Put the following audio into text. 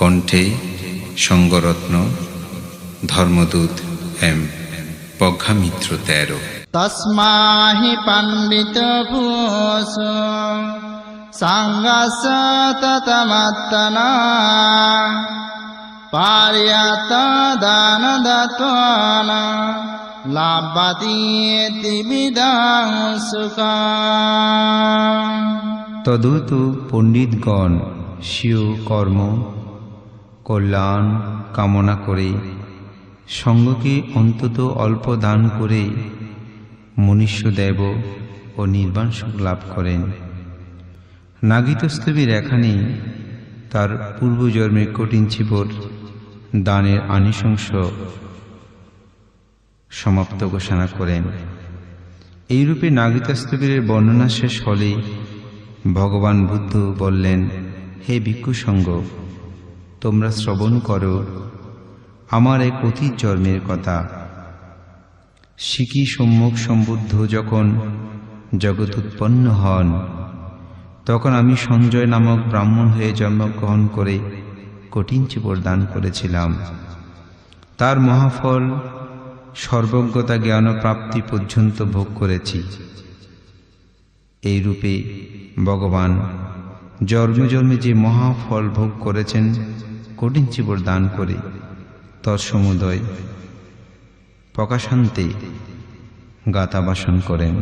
কণ্ঠে সঙ্গরত্ন ধর্মদূত এম প্রজ্ঞামিত্র তেরো। তস্মাহি পণ্ডিত ভূষ সাঙ্গস ততমত্তনা পার্যত দান দত্তন লাভতি বিদাং সুখা। তদুতু পণ্ডিতগণ স্বীয় কর্ম কল্যাণ কামনা করে। সঙ্গকে অন্তত অল্প দান করে মনুষ্যদেব ও নির্বাণ সুখ লাভ করেন। নাগিতস্তবীর এখানে তার পূর্বজন্মের কঠিন চিবর দানের আনিশংস সমাপ্ত ঘোষণা করেন। এইরূপে নাগিতাস্তবীরের বর্ণনা শেষ হলে ভগবান বুদ্ধ বললেন, হে ভিক্ষু সঙ্গ তোমরা শ্রবণ করো। আমার এক অতীত জন্মের কথা। শিকি সম্মুখ সম্বুদ্ধ যখন জগৎ উৎপন্ন হন, তখন আমি সঞ্জয় নামক ব্রাহ্মণ হয়ে জন্মগ্রহণ করে কঠিন চিপর দান করেছিলাম। তার মহাফল সর্বজ্ঞতা জ্ঞান প্রাপ্তি পর্যন্ত ভোগ করেছি। এই রূপে ভগবান জন্মে জন্মে যে মহাফল ভোগ করেছেন কঠিন জীবন দান করে। তৎসমুদয় প্রকাশান্তে গাতাবাসন করেন।